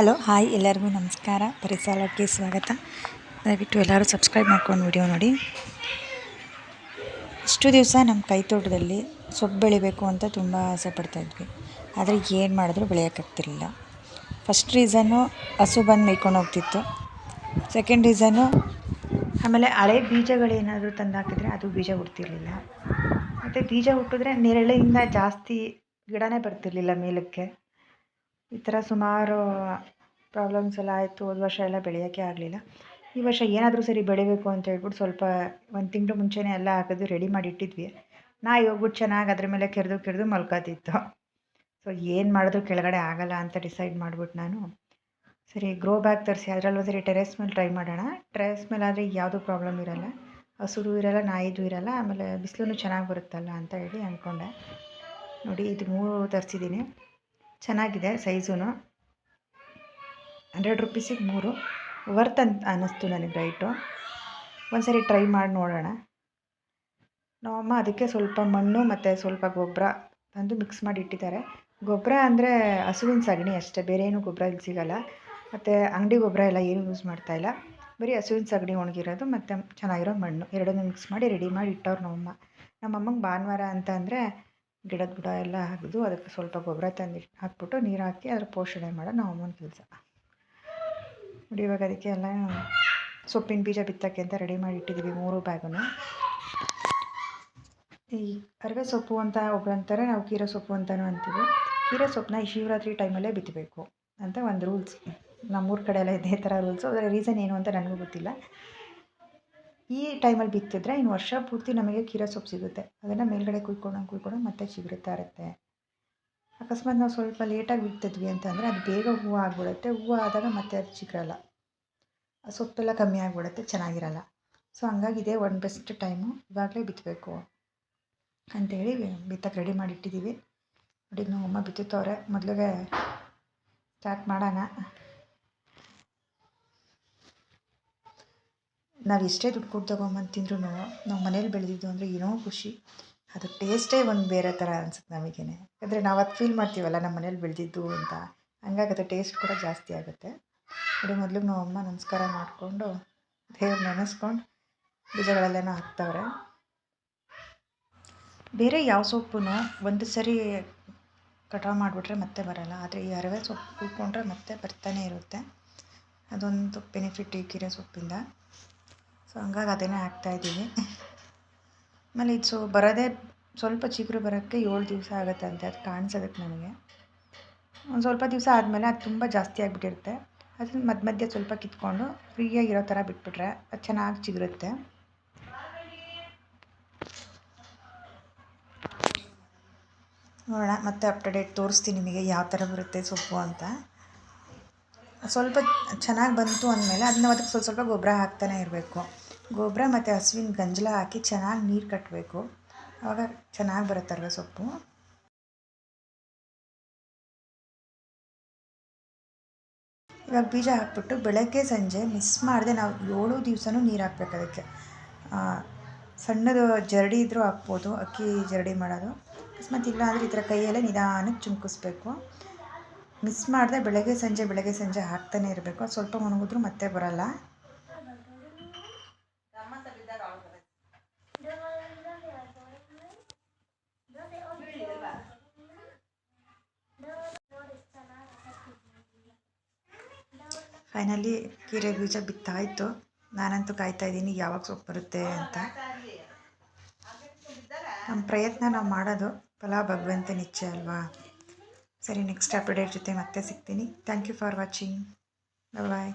Hello, hi, ಎಲ್ಲರಿಗೂ ನಮಸ್ಕಾರ. ಪರಿಸಾಲಕ್ಕೆ ಸ್ವಾಗತ. ದಯವಿಟ್ಟು ಎಲ್ಲರೂ ಸಬ್ಸ್ಕ್ರೈಬ್ ಮಾಡ್ಕೊಂಡು ವಿಡಿಯೋ ನೋಡಿ. ಇಷ್ಟು ದಿವಸ ನಮ್ಮ ಕೈ ತೋಟದಲ್ಲಿ ಸೊಪ್ಪು ಬೆಳಿಬೇಕು ಅಂತ ತುಂಬ ಆಸೆ ಪಡ್ತಾಯಿದ್ವಿ ಆದರೆ ಏನು ಮಾಡಿದ್ರು ಬೆಳೆಯೋಕ್ಕಾಗ್ತಿರಲಿಲ್ಲ. ಫಸ್ಟ್ ರೀಸನ್ನು ಹಸು ಬಂದು ಮೇಯ್ಕೊಂಡು ಹೋಗ್ತಿತ್ತು. ಸೆಕೆಂಡ್ ರೀಸನ್ನು ಆಮೇಲೆ ಹಳೆ ಬೀಜಗಳೇನಾದರೂ ತಂದು ಹಾಕಿದರೆ ಅದು ಬೀಜ ಹುಡ್ತಿರಲಿಲ್ಲ. ಮತ್ತು ಬೀಜ ಹುಟ್ಟಿದ್ರೆ ನೆರಳಿಂದ ಜಾಸ್ತಿ ಗಿಡನೇ ಬರ್ತಿರಲಿಲ್ಲ ಮೇಲಕ್ಕೆ. ಈ ಥರ ಸುಮಾರು, ಪ್ರಾಬ್ಲಮ್ಸ್ ಎಲ್ಲ ಆಯಿತು ಹೋದ ವರ್ಷ ಎಲ್ಲ ಬೆಳೆಯೋಕ್ಕೆ ಆಗಲಿಲ್ಲ. ಈ ವರ್ಷ ಏನಾದರೂ ಸರಿ ಬೆಳಿಬೇಕು ಅಂತ ಹೇಳ್ಬಿಟ್ಟು ಸ್ವಲ್ಪ ಒಂದು ತಿಂಗಳು ಮುಂಚೆನೇ ಎಲ್ಲ ಹಾಕಿದ್ವಿ ರೆಡಿ ಮಾಡಿ ಇಟ್ಟಿದ್ವಿ. ನಾಯಿ ಹೋಗ್ಬಿಟ್ಟು ಚೆನ್ನಾಗಿ ಅದ್ರ ಮೇಲೆ ಕೆರೆದು ಕೆರೆದು ಮಲ್ಕೋತಿತ್ತು. ಸೊ ಏನು ಮಾಡಿದ್ರು ಕೆಳಗಡೆ ಆಗಲ್ಲ ಅಂತ ಡಿಸೈಡ್ ಮಾಡ್ಬಿಟ್ಟು ನಾನು. ಸರಿ ಗ್ರೋ ಬ್ಯಾಗ್ ತರಿಸಿ, ಅದರಲ್ಲೂ ಸರಿ ಟೆರೆಸ್ ಮೇಲೆ ಟ್ರೈ ಮಾಡೋಣ. ಟೆರೆಸ್ ಮೇಲೆ ಆದರೆ ಯಾವುದೂ ಪ್ರಾಬ್ಲಮ್ ಇರೋಲ್ಲ. ಹಸುರು ಇರೋಲ್ಲ, ನಾಯಿದು ಇರೋಲ್ಲ, ಆಮೇಲೆ ಬಿಸಿಲು ಚೆನ್ನಾಗಿ ಬರುತ್ತಲ್ಲ ಅಂತ ಹೇಳಿ ಅಂದ್ಕೊಂಡೆ. ನೋಡಿ, ಇದು ಮೂರು ತರಿಸಿದ್ದೀನಿ. ಚೆನ್ನಾಗಿದೆ ಸೈಜೂ ಹಂಡ್ರೆಡ್ ರುಪೀಸಿಗೆ ಮೂರು. ವರ್ತ್ ಅಂತ ಅನ್ನಿಸ್ತು ನನಗೆ ರೈಟು. ಒಂದು ಸರಿ ಟ್ರೈ ಮಾಡಿ ನೋಡೋಣ. ನಮ್ಮಮ್ಮ ಅದಕ್ಕೆ ಸ್ವಲ್ಪ ಮಣ್ಣು ಮತ್ತು ಸ್ವಲ್ಪ ಗೊಬ್ಬರ ತಂದು ಮಿಕ್ಸ್ ಮಾಡಿ ಇಟ್ಟಿದ್ದಾರೆ. ಗೊಬ್ಬರ ಅಂದರೆ ಹಸುವಿನ ಸಗಣಿ ಅಷ್ಟೇ, ಬೇರೆ ಏನು ಗೊಬ್ಬರ ಇಲ್ಲಿ ಸಿಗೋಲ್ಲ. ಮತ್ತು ಅಂಗಡಿ ಗೊಬ್ಬರ ಎಲ್ಲ ಏನು ಯೂಸ್ ಮಾಡ್ತಾಯಿಲ್ಲ ಬರೀ ಹಸುವಿನ ಸಗಣಿ ಒಣಗಿರೋದು ಮತ್ತು ಚೆನ್ನಾಗಿರೋ ಮಣ್ಣು. ಎರಡನ್ನೂ ಮಿಕ್ಸ್ ಮಾಡಿ ರೆಡಿ ಮಾಡಿ ಇಟ್ಟವ್ರು ನಮ್ಮಮ್ಮ ನಮ್ಮಮ್ಮಂಗೆ ಭಾನುವಾರ ಅಂತ ಅಂದರೆ ಗಿಡದ ಬುಡ ಎಲ್ಲ ಅಗೆದು ಅದಕ್ಕೆ ಸ್ವಲ್ಪ ಗೊಬ್ಬರ ತಂದು ಹಾಕಿಬಿಟ್ಟು ನೀರು ಹಾಕಿ ಅದ್ರ ಪೋಷಣೆ ಮಾಡೋದು ನಮ್ಮ ಅಮ್ಮನ ಕೆಲಸ. ನೋಡಿ ಇವಾಗ ಅದಕ್ಕೆ ಎಲ್ಲ ಸೊಪ್ಪಿನ ಬೀಜ ಬಿತ್ತಕ್ಕೆ ಅಂತ ರೆಡಿ ಮಾಡಿ ಇಟ್ಟಿದ್ದೀವಿ ಮೂರು ಬ್ಯಾಗನ್ನು ಈ ಅರವೆ ಸೊಪ್ಪು ಅಂತ ಒಬ್ರು ಅಂತಾರೆ ನಾವು ಕೀರೆ ಸೊಪ್ಪು ಅಂತಲೂ ಅಂತೀವಿ. ಕೀರೆ ಸೊಪ್ಪನ್ನ ಈ ಶಿವರಾತ್ರಿ ಟೈಮಲ್ಲೇ ಬಿತ್ತಬೇಕು ಅಂತ ಒಂದು ರೂಲ್ಸ್ ನಮ್ಮೂರ ಕಡೆ ಎಲ್ಲ ಇದೇ ಥರ ರೂಲ್ಸು ಅದರ ರೀಸನ್ ಏನು ಅಂತ ನನಗೂ ಗೊತ್ತಿಲ್ಲ. ಈ ಟೈಮಲ್ಲಿ ಬಿತ್ತಿದ್ರೆ ಇನ್ನು ವರ್ಷ ಪೂರ್ತಿ ನಮಗೆ ಕೀರೆ ಸೊಪ್ಪು ಸಿಗುತ್ತೆ. ಅದನ್ನು ಮೇಲ್ಗಡೆ ಕುಯ್ಕೊಂಡು ಕುಯ್ಕೊಂಡು ಮತ್ತೆ ಚಿಗುರುತ್ತಾ ಇರುತ್ತೆ. ಅಕಸ್ಮಾತ್ ನಾವು ಸ್ವಲ್ಪ ಲೇಟಾಗಿ ಬಿತ್ತಿದ್ವಿ ಅಂತಂದರೆ ಅದು ಬೇಗ ಹೂವು ಆಗಿಬಿಡುತ್ತೆ. ಹೂವು ಆದಾಗ ಮತ್ತೆ ಅದು ಚಿಗುರಲ್ಲ. ಸೊಪ್ಪೆಲ್ಲ ಕಮ್ಮಿ ಆಗಿಬಿಡುತ್ತೆ, ಚೆನ್ನಾಗಿರಲ್ಲ. ಸೊ ಹಂಗಾಗಿ ಇದೇ ಒನ್ ಬೆಸ್ಟ್ ಟೈಮು ಇವಾಗಲೇ ಬಿತ್ತಬೇಕು ಅಂಥೇಳಿ ಬಿತ್ತಕ್ಕೆ ರೆಡಿ ಮಾಡಿಟ್ಟಿದ್ದೀವಿ ನೋಡಿ ನಮ್ಮ ಅಮ್ಮ ಬಿತ್ತುತ್ತವ್ರೆ, ಮೊದಲಿಗೆ ಸ್ಟಾರ್ಟ್ ಮಾಡೋಣ. ನಾವು ಎಷ್ಟೇ ದುಡ್ಡು ಕೊಟ್ಟು ತೊಗೊಂಬಂದು ತಿಂದ್ರೂ ನಾವು ಮನೇಲಿ ಬೆಳೆದಿದ್ದು ಅಂದರೆ ಏನೋ ಖುಷಿ. ಅದು ಟೇಸ್ಟೇ ಒಂದು ಬೇರೆ ಥರ ಅನ್ಸುತ್ತೆ ನಮಗೇನೆ. ಯಾಕಂದರೆ ನಾವು ಅದು ಫೀಲ್ ಮಾಡ್ತೀವಲ್ಲ ನಮ್ಮ ಮನೇಲಿ ಬೆಳೆದಿದ್ದು ಅಂತ. ಹಂಗಾಗಿ ಅದು ಟೇಸ್ಟ್ ಕೂಡ ಜಾಸ್ತಿ ಆಗುತ್ತೆ. ನೋಡಿ ಮೊದಲು ನಾವು ಅಮ್ಮ ನಮಸ್ಕಾರ ಮಾಡಿಕೊಂಡು, ದೇವ್ರ ನೆನೆಸ್ಕೊಂಡು ಬೀಜಗಳೆಲ್ಲನೂ ಹಾಕ್ತವ್ರೆ ಬೇರೆ ಯಾವ ಸೊಪ್ಪು ಒಂದು ಸರಿ ಕಟಾವು ಮಾಡಿಬಿಟ್ರೆ ಮತ್ತೆ ಬರೋಲ್ಲ. ಆದರೆ ಈ ಅರವೆ ಸೊಪ್ಪು ಕೂತ್ಕೊಂಡ್ರೆ ಮತ್ತೆ ಬರ್ತಾನೆ ಇರುತ್ತೆ. ಅದೊಂದು ಬೆನಿಫಿಟ್ ಈ ಕೀರೆ ಸೊಪ್ಪಿಂದ. ಸೊ ಹಂಗಾಗಿ ಅದನ್ನೇ ಹಾಕ್ತಾಯಿದ್ದೀವಿ ಆಮೇಲೆ ಇದು ಸೊ ಬರೋದೇ ಸ್ವಲ್ಪ ಚಿಗುರು ಬರೋಕ್ಕೆ ಏಳು ದಿವಸ ಆಗುತ್ತಂತೆ ಅದು ಕಾಣಿಸೋದಕ್ಕೆ ನನಗೆ. ಒಂದು ಸ್ವಲ್ಪ ದಿವಸ ಆದಮೇಲೆ ಅದು ತುಂಬ ಜಾಸ್ತಿ ಆಗಿಬಿಟ್ಟಿರುತ್ತೆ. ಅದನ್ನು ಮಧ್ಯ ಮಧ್ಯೆ ಸ್ವಲ್ಪ ಕಿತ್ಕೊಂಡು ಫ್ರೀಯಾಗಿರೋ ಥರ ಬಿಟ್ಬಿಟ್ರೆ ಅದು ಚೆನ್ನಾಗಿ ಚಿಗುರುತ್ತೆ. ನೋಡೋಣ, ಮತ್ತೆ ಅಪ್ ಟು ಡೇಟ್ ತೋರಿಸ್ತೀನಿ ನಿಮಗೆ ಯಾವ ಥರ ಬರುತ್ತೆ ಸೊಪ್ಪು ಅಂತ. ಸ್ವಲ್ಪ ಚೆನ್ನಾಗಿ ಬಂತು ಅಂದಮೇಲೆ ಅದನ್ನ ಅದಕ್ಕೆ ಸ್ವಲ್ಪ ಸ್ವಲ್ಪ ಗೊಬ್ಬರ ಹಾಕ್ತಾನೆ ಇರಬೇಕು. ಗೊಬ್ಬರ ಮತ್ತು ಹಸುವಿನ ಗಂಜಲ ಹಾಕಿ ಚೆನ್ನಾಗಿ ನೀರು ಕಟ್ಟಬೇಕು ಆವಾಗ ಚೆನ್ನಾಗಿ ಬರುತ್ತಲ್ವ ಸೊಪ್ಪು? ಇವಾಗ ಬೀಜ ಹಾಕ್ಬಿಟ್ಟು ಬೆಳಗ್ಗೆ, ಸಂಜೆ ಮಿಸ್ ಮಾಡದೆ ನಾವು ಏಳು ದಿವಸನೂ ನೀರು ಹಾಕ್ಬೇಕು ಅದಕ್ಕೆ. ಸಣ್ಣದು ಜರಡಿ ಇದ್ದರೂ ಹಾಕ್ಬೋದು, ಅಕ್ಕಿ ಜರಡಿ ಮಾಡೋದು. ಅಕಸ್ಮಾತ್ ಇಲ್ಲ ಅಂದರೆ ಈ ಥರ ಕೈಯಲ್ಲೇ ನಿಧಾನಕ್ಕೆ ಚುಮ್ಕಿಸ್ಬೇಕು. ಮಿಸ್ ಮಾಡದೆ ಬೆಳಗ್ಗೆ, ಸಂಜೆ ಬೆಳಗ್ಗೆ, ಸಂಜೆ ಹಾಕ್ತಾನೆ ಇರಬೇಕು. ಸ್ವಲ್ಪ ಒಣಗಿದ್ರೂ ಮತ್ತೆ ಬರೋಲ್ಲ. ಫೈನಲಿ ಕೀರೆ ಬೀಜ ಬಿತ್ತಾಯಿತು. ನಾನಂತೂ ಕಾಯ್ತಾ ಇದ್ದೀನಿ ಯಾವಾಗ ಸೊಪ್ಪು ಬರುತ್ತೆ ಅಂತ. ನಮ್ಮ ಪ್ರಯತ್ನ ನಾವು ಮಾಡೋದು. ಫಲ ಭಗವಂತನ ನಿಚ್ಚೆ ಅಲ್ವಾ? ಸರಿ ನೆಕ್ಸ್ಟ್ ಅಪ್ಡೇಟ್ ಜೊತೆ ಮತ್ತೆ ಸಿಗ್ತೀನಿ. Thank you for watching bye